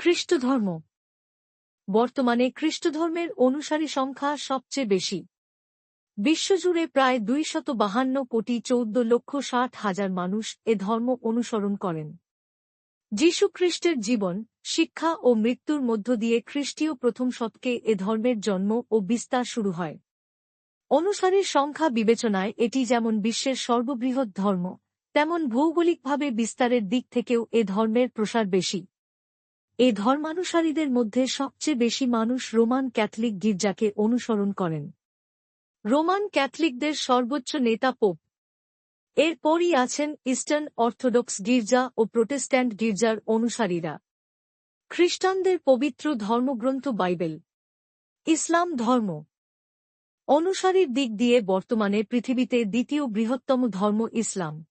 খ্রিস্টধর্ম। বর্তমানে খ্রিস্টধর্মের অনুসারী সংখ্যা সবচেয়ে বেশি। বিশ্বজুড়ে প্রায় দুইশত বাহান্ন কোটি চৌদ্দ লক্ষ ষাট হাজার মানুষ এ ধর্ম অনুসরণ করেন। যীশুখ্রিস্টের জীবন, শিক্ষা ও মৃত্যুর মধ্য দিয়ে খ্রিস্টীয় প্রথম শতকে এ ধর্মের জন্ম ও বিস্তার শুরু হয়। অনুসারীর সংখ্যা বিবেচনায় এটি যেমন বিশ্বের সর্ববৃহৎ ধর্ম, তেমন ভৌগোলিকভাবে বিস্তারের দিক থেকেও এ ধর্মের প্রসার বেশি। এ ধর্মানুসারীদের মধ্যে সবচেয়ে বেশি মানুষ রোমান ক্যাথলিক গির্জাকে অনুসরণ করেন। রোমান ক্যাথলিকদের সর্বোচ্চ নেতা পোপ। এরপরই আছেন ইস্টার্ন অর্থোডক্স গির্জা ও প্রোটেস্ট্যান্ট গির্জার অনুসারীরা। খ্রিস্টানদের পবিত্র ধর্মগ্রন্থ বাইবেল। ইসলাম ধর্ম। অনুসারীর দিক দিয়ে বর্তমানে পৃথিবীতে দ্বিতীয় বৃহত্তম ধর্ম ইসলাম।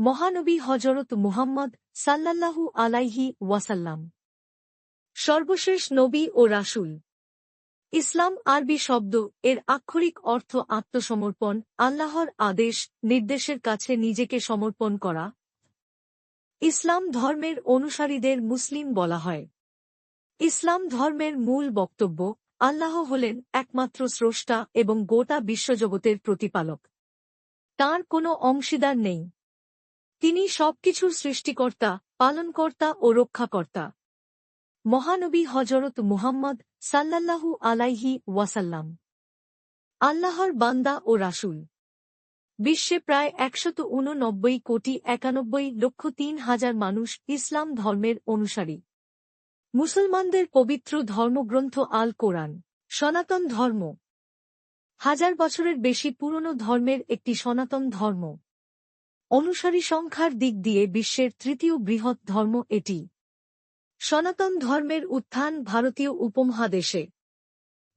মহানবী হজরত মুহাম্মদ সাল্লাল্লাহু আলাইহি ওয়াসাল্লাম। সর্বশেষ নবী ও রাসুল। ইসলাম আরবি শব্দ এর আক্ষরিক অর্থ আত্মসমর্পণ, আল্লাহর আদেশ, নির্দেশের কাছে নিজেকে সমর্পণ করা। ইসলাম ধর্মের অনুসারীদের মুসলিম বলা হয়। ইসলাম ধর্মের মূল বক্তব্য, আল্লাহ হলেন একমাত্র স্রষ্টা এবং গোটা বিশ্বজগতের প্রতিপালক। তার কোনো অংশীদার নেই। তিনি সবকিছুর সৃষ্টিকর্তা, পালনকর্তা ও রক্ষাকর্তা। মহানবী হজরত মুহাম্মদ সাল্লাল্লাহু আলাইহি ওয়াসাল্লাম। আল্লাহর বান্দা ও রাসুল। বিশ্বে প্রায় একশত উননব্বই কোটি একানব্বই লক্ষ তিন হাজার মানুষ ইসলাম ধর্মের অনুসারী। মুসলমানদের পবিত্র ধর্মগ্রন্থ আল কোরআন, সনাতন ধর্ম। হাজার বছরের বেশি পুরনো ধর্মের একটি সনাতন ধর্ম। অনুসারী সংখ্যার দিক দিয়ে বিশ্বের তৃতীয় বৃহৎ ধর্ম এটি। সনাতন ধর্মের উত্থান ভারতীয় উপমহাদেশে।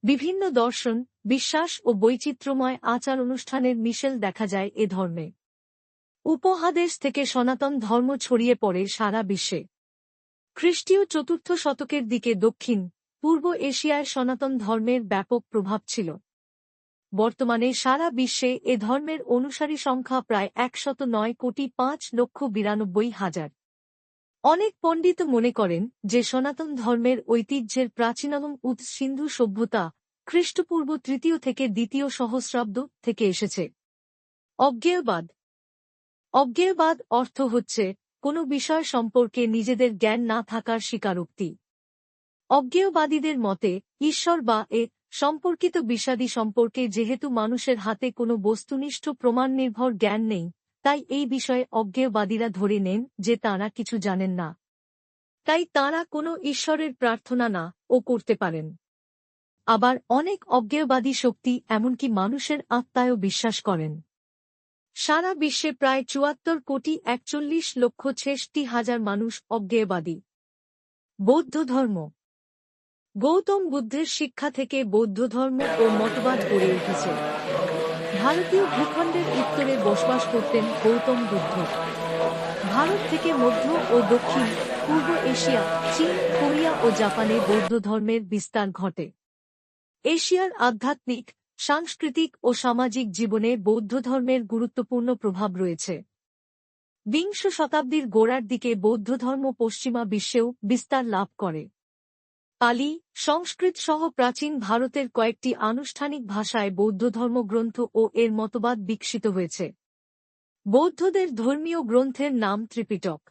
বিভিন্ন দর্শন, বিশ্বাস ও বৈচিত্র্যময় আচার অনুষ্ঠানের মিশেল দেখা যায় এ ধর্মে। উপহাদেশ থেকে সনাতন ধর্ম ছড়িয়ে পড়ে সারা বিশ্বে। খ্রিস্টীয় চতুর্থ শতকের দিকে দক্ষিণ, পূর্ব এশিয়ায় সনাতন ধর্মের ব্যাপক প্রভাব ছিল। বর্তমানে সারা বিশ্বে এ ধর্মের অনুসারী সংখ্যা প্রায় একশত নয় কোটি পাঁচ লক্ষ বিরানব্বই হাজার। অনেক পণ্ডিত মনে করেন যে সনাতন ধর্মের ঐতিহ্যের প্রাচীনতম উৎ সিন্ধু সভ্যতা খ্রিস্টপূর্ব তৃতীয় থেকে দ্বিতীয় সহস্রাব্দ থেকে এসেছে। অজ্ঞেয়বাদ। অজ্ঞেয়বাদ অর্থ হচ্ছে কোনো বিষয় সম্পর্কে নিজেদের জ্ঞান না থাকার স্বীকারোক্তি। অজ্ঞেয়বাদীদের মতে ঈশ্বর বা এ সম্পর্কিত বিষাদী সম্পর্কে যেহেতু মানুষের হাতে কোনো বস্তুনিষ্ঠ প্রমাণ নির্ভর জ্ঞান নেই, তাই এই বিষয়ে অজ্ঞেয়বাদীরা ধরে নেন যে তাঁরা কিছু জানেন না। তাই তাঁরা কোনো ঈশ্বরের প্রার্থনা না ও করতে পারেন। আবার অনেক অজ্ঞেয়বাদী শক্তি এমনকি মানুষের আত্মায়ও বিশ্বাস করেন। সারা বিশ্বে প্রায় চুয়াত্তর কোটি একচল্লিশ লক্ষ ছেষট্টি হাজার মানুষ অজ্ঞেয়বাদী। বৌদ্ধ ধর্ম গৌতম বুদ্ধের শিক্ষা থেকে বৌদ্ধ ধর্ম ও মতবাদ গড়ে উঠেছে। ভারতীয় ভূখণ্ডের উত্তরে বসবাস করতেন গৌতম বুদ্ধ। ভারত থেকে মধ্য ও দক্ষিণ, পূর্ব এশিয়া, চীন, কোরিয়া ও জাপানে বৌদ্ধ ধর্মের বিস্তার ঘটে। এশিয়ার আধ্যাত্মিক, সাংস্কৃতিক ও সামাজিক জীবনে বৌদ্ধ ধর্মের গুরুত্বপূর্ণ প্রভাব রয়েছে। বিংশ শতাব্দীর গোড়ার দিকে বৌদ্ধ ধর্ম পশ্চিমা বিশ্বেও বিস্তার লাভ করে। পালি সংস্কৃত সহ প্রাচীন ভারতের কয়েকটি আনুষ্ঠানিক ভাষায় বৌদ্ধ ধর্মগ্রন্থ ও এর মতবাদ বিকশিত হয়েছে। বৌদ্ধদের ধর্মীয় গ্রন্থের নাম ত্রিপিটক।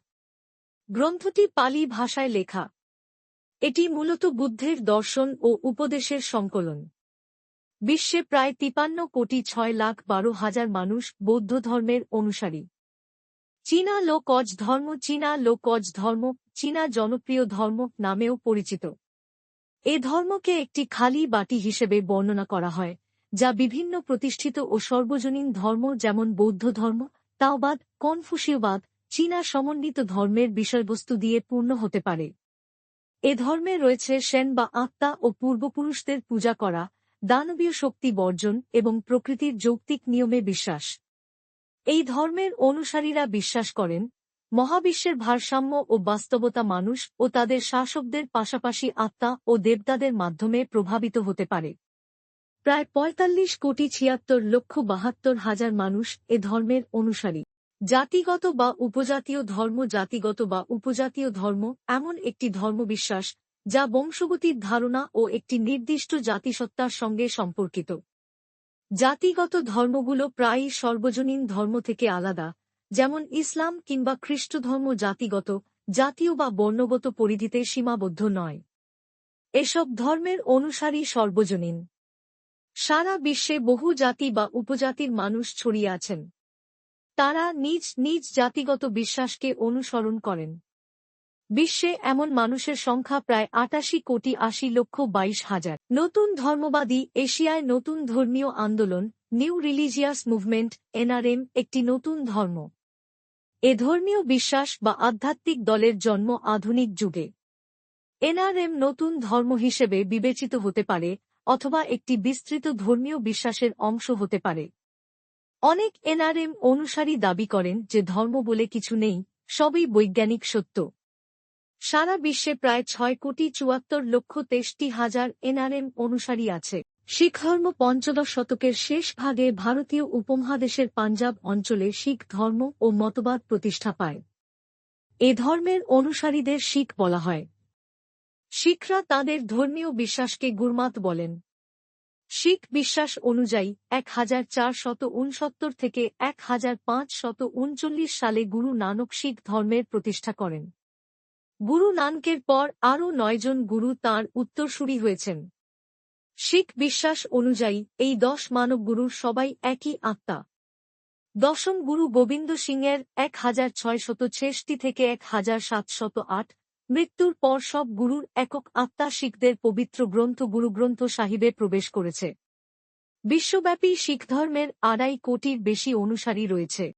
গ্রন্থটি পালি ভাষায় লেখা। এটি মূলত বুদ্ধের দর্শন ও উপদেশের সংকলন। বিশ্বে প্রায় তিপান্ন কোটি ছয় লাখ বারো হাজার মানুষ বৌদ্ধ ধর্মের অনুসারী। চীনা লোকজ ধর্ম চীনা লোকজ ধর্ম, চীনা জনপ্রিয় ধর্ম নামেও পরিচিত। এ ধর্মকে একটি খালি বাটি হিসেবে বর্ণনা করা হয়, যা বিভিন্ন প্রতিষ্ঠিত ও সর্বজনীন ধর্ম যেমন বৌদ্ধ ধর্ম, তাওবাদ, কনফুসীয়বাদ, চীনা সমন্বিত ধর্মের বিষয়বস্তু দিয়ে পূর্ণ হতে পারে। এ ধর্মে রয়েছে সেন বা আত্মা ও পূর্বপুরুষদের পূজা করা, দানবীয় শক্তি বর্জন এবং প্রকৃতির যৌক্তিক নিয়মে বিশ্বাস। এই ধর্মের অনুসারীরা বিশ্বাস করেন মহাবিশ্বের ভারসাম্য ও বাস্তবতা মানুষ ও তাদের শাসকদের পাশাপাশি আত্মা ও দেবতাদের মাধ্যমে প্রভাবিত হতে পারে। প্রায় পঁয়তাল্লিশ কোটি ছিয়াত্তর লক্ষ বাহাত্তর হাজার মানুষ এ ধর্মের অনুসারী। জাতিগত বা উপজাতীয় ধর্ম, জাতিগত বা উপজাতীয় ধর্ম এমন একটি ধর্মবিশ্বাস যা বংশগতির ধারণা ও একটি নির্দিষ্ট জাতিসত্তার সঙ্গে সম্পর্কিত। জাতিগত ধর্মগুলো প্রায়ই সর্বজনীন ধর্ম থেকে আলাদা। যেমন ইসলাম কিংবা খ্রিস্টধর্ম জাতিগত, জাতীয় বা বর্ণগত পরিধিতে সীমাবদ্ধ নয়। এসব ধর্মের অনুসারী সর্বজনীন। সারা বিশ্বে বহু জাতি বা উপজাতির মানুষ ছড়িয়ে আছেন। তারা নিজ নিজ জাতিগত বিশ্বাসকে অনুসরণ করেন। বিশ্বে এমন মানুষের সংখ্যা প্রায় আটাশি কোটি আশি লক্ষ বাইশ হাজার। নতুন ধর্মবাদী এশিয়ায় নতুন ধর্মীয় আন্দোলন, নিউ রিলিজিয়াস মুভমেন্ট, এনআরএম একটি নতুন ধর্ম। এ ধর্মীয় বিশ্বাস বা আধ্যাত্মিক দলের জন্ম আধুনিক যুগে। এনআরএম নতুন ধর্ম হিসেবে বিবেচিত হতে পারে, অথবা একটি বিস্তৃত ধর্মীয় বিশ্বাসের অংশ হতে পারে। অনেক এনআরএম অনুসারী দাবি করেন যে ধর্ম বলে কিছু নেই, সবই বৈজ্ঞানিক সত্য। সারা বিশ্বে প্রায় ছয় কোটি চুয়াত্তর লক্ষ তেষ্টি হাজার এনআরএম অনুসারী আছে। শিখ ধর্ম পঞ্চদশ শতকের শেষ ভাগে ভারতীয় উপমহাদেশের পাঞ্জাব অঞ্চলে শিখ ধর্ম ও মতবাদ প্রতিষ্ঠা পায়। এ ধর্মের অনুসারীদের শিখ বলা হয়। শিখরা তাদের ধর্মীয় বিশ্বাসকে গুরমাত বলেন। শিখ বিশ্বাস অনুযায়ী এক হাজার চার শত উনসত্তর থেকে এক হাজার পাঁচ শত উনচল্লিশ সালে গুরু নানক শিখ ধর্মের প্রতিষ্ঠা করেন। গুরু নানকের পর আরও নয়জন গুরু তাঁর উত্তরসূরি হয়েছেন। শিখ বিশ্বাস অনুযায়ী, এই দশ মানব গুরুর সবাই একই আত্মা। দশম গুরু গোবিন্দ সিংয়ের এক হাজার ছয়শত ছেষট্টি থেকে এক হাজার সাতশত আট মৃত্যুর পর সব গুরুর একক আত্মা শিখদের পবিত্র গ্রন্থ গুরুগ্রন্থ সাহিবে প্রবেশ করেছে। বিশ্বব্যাপী শিখ ধর্মের আড়াই কোটির বেশি অনুসারী রয়েছে।